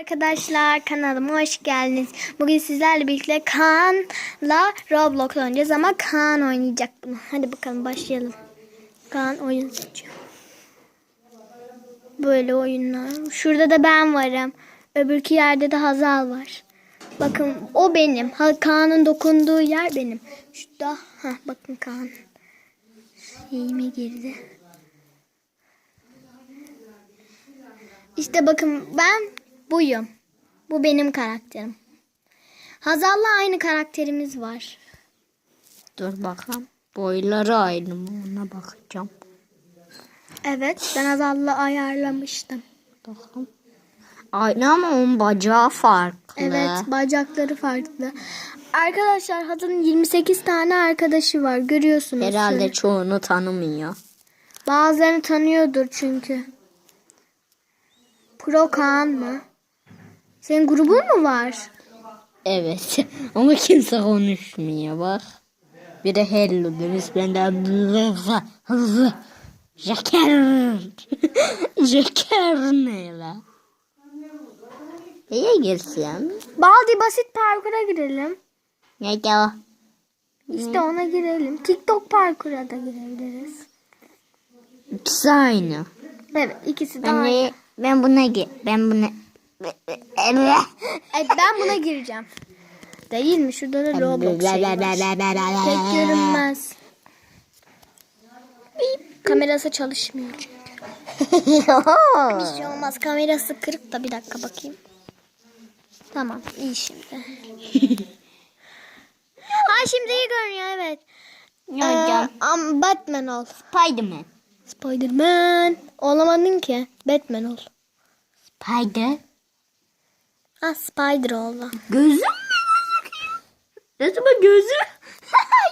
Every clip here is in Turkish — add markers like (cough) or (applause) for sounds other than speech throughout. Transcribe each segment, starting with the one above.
Arkadaşlar kanalıma hoş geldiniz. Bugün sizlerle birlikte Kaan'la Roblox oynayacağız ama Kaan oynayacak bunu. Hadi bakalım başlayalım. Kaan oyun seçiyor. Böyle oyunlar. Şurada da ben varım. Öbürkü yerde de Hazal var. Bakın o benim. Kaan'ın dokunduğu yer benim. Şurada. Heh, bakın Kaan. Şeyime girdi. İşte bakın ben buyum. Bu benim karakterim. Hazal'la aynı karakterimiz var. Dur bakalım. Boyları aynı mı? Ona bakacağım. Evet ben Hazal'la ayarlamıştım. Bakalım. Aynı ama onun bacağı farklı. Evet bacakları farklı. Arkadaşlar Hazal'ın 28 tane arkadaşı var görüyorsunuz. Herhalde çoğunu tanımıyor. Bazılarını tanıyordur çünkü. Pro Kaan mı? Senin grubun mu var? Evet. (laughs) ama kimse konuşmuyor bak. Biri hello demiş. Ben de. Jeker. (laughs) Jeker ne la? Neye girsin? Baldi basit parkura girelim. Ne ya? İşte ona girelim. TikTok parkura da girebiliriz. İkisi aynı. Evet ikisi de Ben, aynı. de, ben buna gir. Ben buna... Evet, ben buna gireceğim. Değil mi? Şurada da Roblox şeyi var. Pek görünmez. Kamerası çalışmıyor çünkü. (laughs) Bir şey olmaz. Kamerası kırık da bir dakika bakayım. Tamam iyi şimdi. (laughs) ha şimdi iyi görünüyor evet. Ee, am Batman ol. Spiderman. Spiderman. Olamadın ki. Batman ol. Spider. Ha Spider oldu. Gözüm mü gözüküyor? Bu gözü? (laughs)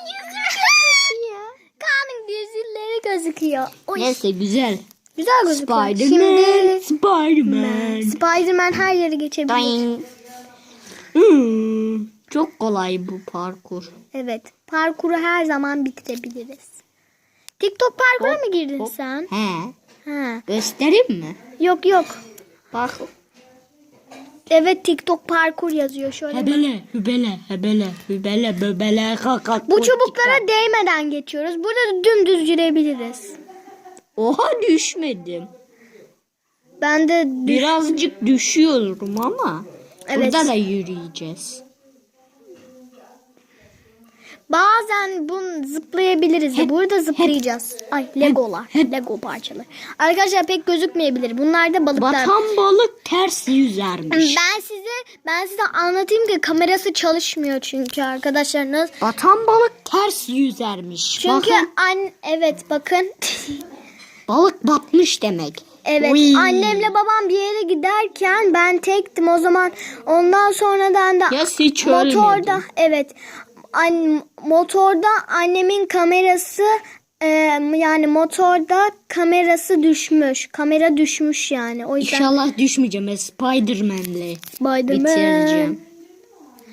Yüzü gözüküyor. Kaan'ın gözleri gözüküyor. Oy. Neyse güzel. Güzel gözüküyor. Spiderman. Şimdi Spiderman. Spiderman her yere geçebilir. Hmm, çok kolay bu parkur. Evet. Parkuru her zaman bitirebiliriz. TikTok parkura mı girdin hop. sen? He. Ha. Göstereyim mi? Yok yok. Bak. Evet TikTok parkur yazıyor şöyle. Hebele, hübele, hebele, hübele, böbele, kakak. Bu çubuklara değmeden geçiyoruz. Burada da dümdüz yürüyebiliriz. Oha düşmedim. Ben de düş- Birazcık düşüyorum ama. Evet. Burada da yürüyeceğiz. Bazen bunu zıplayabiliriz de. Burada zıplayacağız. Ay legolar. Lego parçaları. Arkadaşlar pek gözükmeyebilir. Bunlar da balıklar. Batan balık ters yüzermiş. Ben size ben size anlatayım ki kamerası çalışmıyor çünkü arkadaşlarınız. Batan balık ters yüzermiş. Çünkü Bakın, an evet bakın. balık batmış demek. Evet Uy. annemle babam bir yere giderken ben tektim o zaman ondan sonradan da Ya hiç motorda ölmedin. evet an, motorda annemin kamerası e, yani motorda kamerası düşmüş kamera düşmüş yani o yüzden İnşallah düşmeyeceğim. Spiderman'le Spiderman. bitireceğim.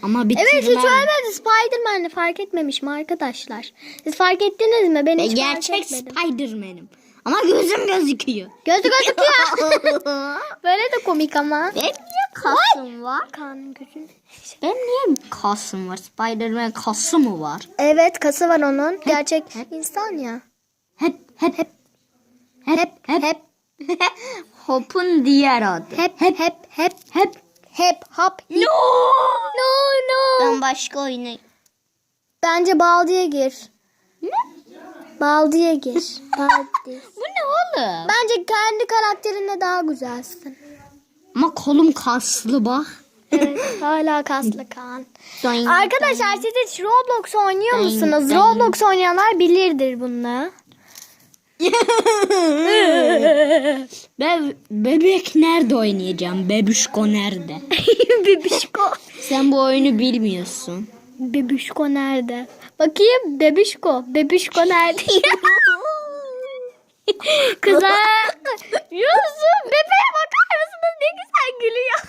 Ama bitirmem. Evet hiç ölmedi Spiderman'le fark etmemiş mi arkadaşlar? Siz fark ettiniz mi? Ben Ben hiç gerçek fark etmedim. Spiderman'im. Ama gözüm gözüküyor. Gözü gözüküyor. (laughs) Böyle de komik ama. Benim niye kasım var? Kaan'ın gözü. Benim niye kasım var? Spiderman kası mı var? Evet kası var onun. Gerçek insan ya. Hep hep hep hep hep hep (laughs) Hop'un diğer adı. Hep hep hep hep hep hep hop. No! No no. Ben başka oyuna... Bence Baldi'ye gir. Ne? Baldi'ye gir. Baldi. Bu ne oğlum? Bence kendi karakterinle daha güzelsin. Ama kolum kaslı bak. Evet, hala kaslı. Doing, Arkadaşlar siz hiç Roblox oynuyor musunuz? Roblox oynayanlar bilirdir bunu. (laughs) Ben bebek nerede oynayacağım? Bebüşko nerede? (laughs) Bebişko. Sen bu oyunu bilmiyorsun. Bebişko nerede? Bakayım Bebişko. Bebişko nerede? (laughs) Kızlar. Yusuf bebeğe bakar mısınız? Ne güzel gülüyor.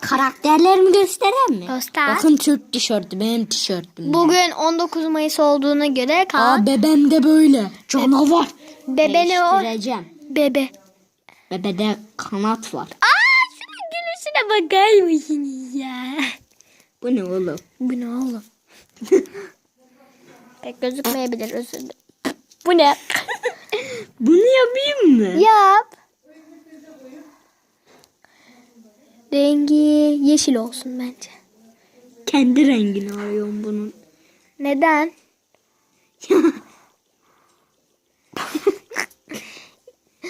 Karakterlerimi göstereyim mi? Göster. Bakın Türk tişörtü benim tişörtüm. Bugün 19 Mayıs olduğuna göre Kaan Aa bebem de böyle. Canavar. bebene o Değiştireceğim. bebe. Bebede kanat var. Aa şunun Şuna bakar mısınız ya? Bu ne oğlum? Bu ne oğlum? (laughs) Pek gözükmeyebilir özür dilerim. (laughs) Bu ne? (laughs) Bunu yapayım mı? Yap. Rengi yeşil olsun bence. Kendi rengini arıyorum bunun. Neden?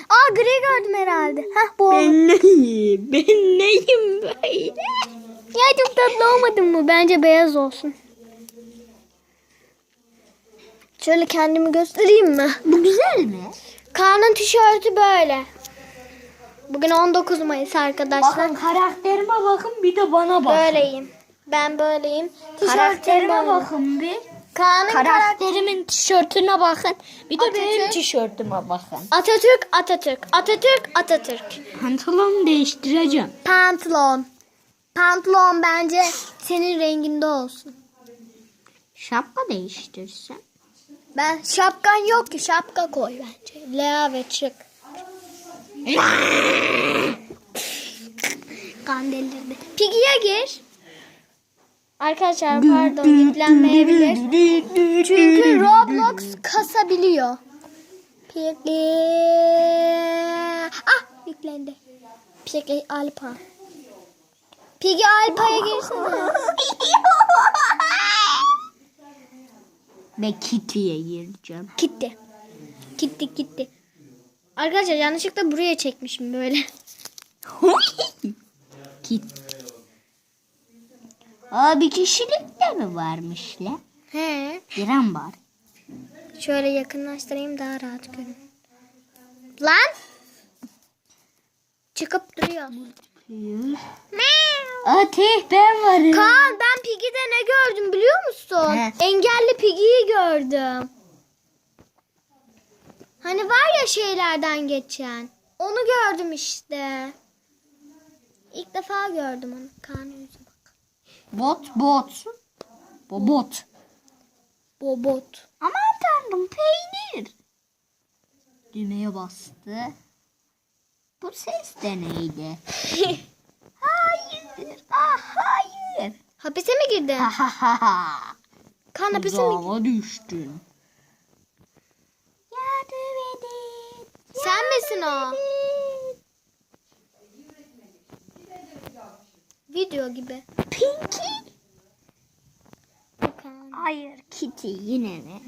Aa gri gördüm herhalde. Hah bu oldu. ben neyim? Ben neyim böyle? Ya çok tatlı olmadın mı? Bence beyaz olsun. Şöyle kendimi göstereyim mi? Bu güzel mi? Kaan'ın tişörtü böyle. Bugün 19 Mayıs arkadaşlar. Bakın karakterime bakın bir de bana bakın. Böyleyim. Ben böyleyim. Karakterime böyle. bakın bir. Kaan'ın karakteri. Karakterimin tişörtüne bakın. Bir de benim Atatürk. tişörtüme bakın. Atatürk, Atatürk. Atatürk, Atatürk. Pantolon değiştireceğim. Pantolon. Pantolon bence senin renginde olsun. Şapka değiştirsem. Ben şapkan yok ki şapka koy bence. Lea ve çık. kan delirdi. Piggy'ye gir. Arkadaşlar pardon yüklenmeyebilir. Çünkü Roblox kasabiliyor. Piggy. Ah yüklendi. Piggy Alpa. Piggy Alpa'ya girsene. (laughs) Ve Kitty'ye gireceğim. Gitti. Gitti gitti. Arkadaşlar yanlışlıkla buraya çekmişim böyle. (laughs) Kit. Aa bir kişilik de mi varmış la? He. Giren var. Şöyle yakınlaştırayım daha rahat görün. Lan! Çıkıp duruyor. Ateş ben varım. Kaan ben Piggy'de ne gördüm biliyor musun? He. Engelli Piggy'yi gördüm. Hani var ya şeylerden geçen. Onu gördüm işte. İlk defa gördüm onu. Kaan'ın yüzüne bak. Bot bot. Bobot. Bobot. Aman tanrım peynir. Düğmeye bastı. Bu ses de neydi? (laughs) hayır. Ah hayır. Hapise mi girdin? (laughs) Kaan hapise mi girdin? Düştün. Sen misin o? Video gibi. Pinky. Hayır Kitty yine mi?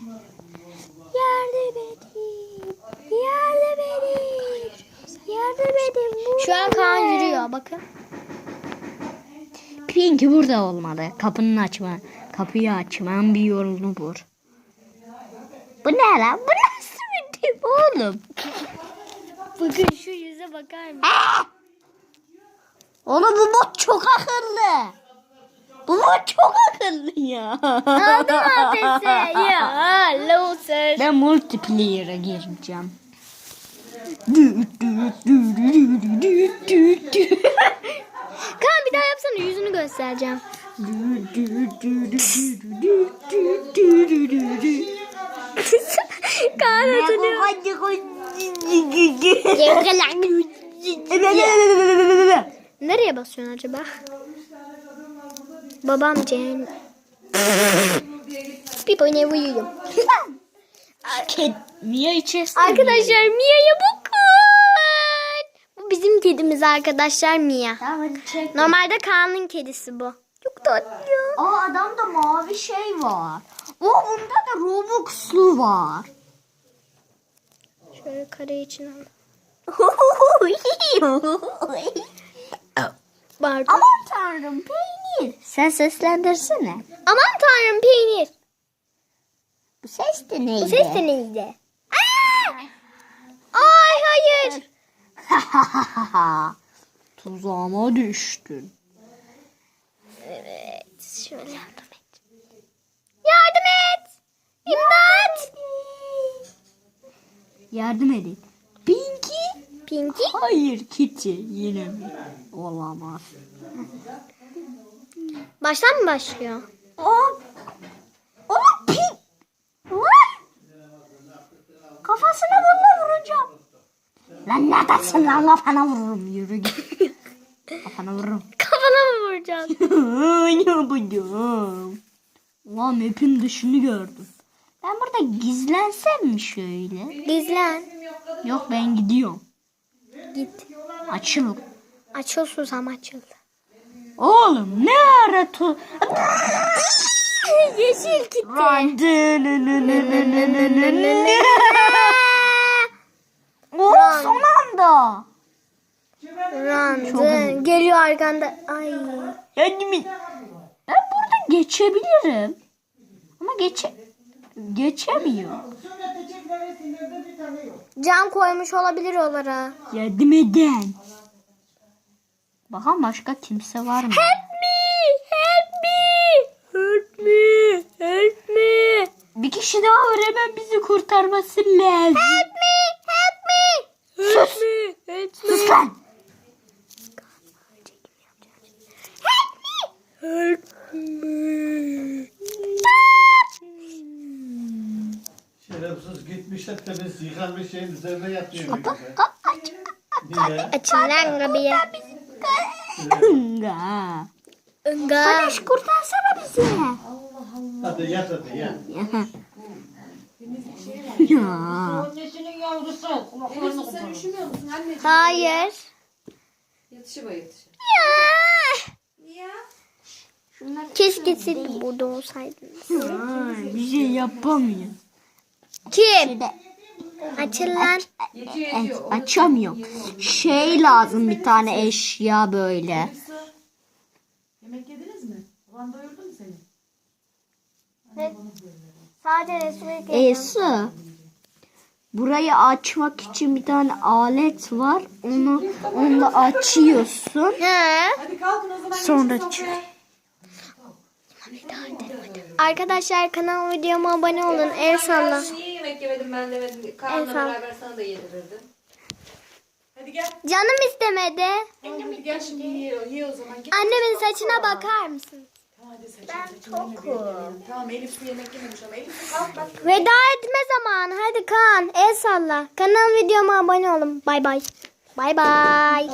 Yardım edin. Yardım edin. Yardım edin. Şu an Kaan yürüyor bakın. Pinky burada olmalı. Kapının açma, kapıyı açman bir yolunu bul. Bu ne lan? Bu nasıl bir tip oğlum? Bakın şu yüze bakar mısın? Oğlum bu bot çok akıllı. Bu bot çok akıllı ya. Aldım hapise. Ya loser. Ben multiplayer'a gireceğim. Bir daha yapsana yüzünü göstereceğim. (laughs) Kaan hatırlıyor. Nereye basıyorsun acaba? Babam Cem. Pipo ne uyuyor? Ked, Mia içerisinde. Arkadaşlar Mia'ya. Bu bizim kedimiz arkadaşlar Mia. Tamam hadi çek. Normalde Kaan'ın kedisi bu. Çok tatlı. Aa adamda mavi şey var. O bunda da Robux'lu var. Şöyle kare için al. (laughs) Pardon. Aman tanrım peynir. Sen seslendirsene. Aman tanrım peynir. Bu ses de neydi? Bu ses de neydi? Aa! Ay hayır. (laughs) Tuzağıma düştün. Evet. Şöyle yardım et. Yardım et. İmdat. Yardım edin. Pinky. Pinky. Hayır Kitty yine mi? Olamaz. Baştan mı başlıyor? O. Oğlum pink. Lan. Kafasına Lan neredesin lan kafana vururum yürü git. (laughs) Kafana vururum. Kafana mı vuracaksın? (laughs) ne yapacağım? Ulan map'in dışını gördüm. Ben burada gizlensem mi şöyle? Gizlen. Yok ben gidiyorum. Git. Açıl. Açıl susam açıl. Oğlum ne ara tu... (laughs) Yeşil gitti. Oo son anda. Randın. Geliyor arkanda. Ay. Yani mi? Ben burada geçebilirim. Ama geçe... Geçemiyor. Cam koymuş olabilir oralara. Yardım eden. Bakalım başka kimse var mı? Help me! Help me! Help me! Help me! Bir kişi daha var hemen bizi kurtarması lazım. Help me! Help me! Help me! Help Sus lan. Help me! Şerefsiz gitmişler temiz yıkanmış şeyin üzerine yatıyor. Kap aç. Niye? Açın lan kapıyı. Nga. Enga. Barış kurtarsana bizi. Hadi yat hadi yat. Ya. Yavrusu. Kulaklarını Sen üşümüyor musun anneciğim? Hayır. Yatışa bak yatışa. Ya. Niye? Keşke siz burada olsaydınız. Ay, bir şey yapamıyor. Kim? Açın lan. Yetiyor Evet, yetiyor. açamıyorum. Şey lazım bir tane eşya böyle. Yemek yediniz mi? Baban doyurdu mu seni? Sadece Resul'e Esu. Burayı açmak için bir tane alet var. Onu onunla açıyorsun. He. Hadi kalkın o zaman. Sonra geçin çık. sofraya. Arkadaşlar kanal videoma abone olun. El salla. Niye yemek yemedim ben demedim. Kaan'la beraber sana da yedirirdim. Hadi gel. Canım istemedi. Hadi gel şimdi ye, ye o zaman. Gel. Annemin saçına bakar mısın? Ben tokum. Tamam Elif su yemek yememiş ama Elif kalk bak. Veda etme zamanı. Hadi Kaan el salla. Kanal videoma abone olun. Bay bay. Bay bay.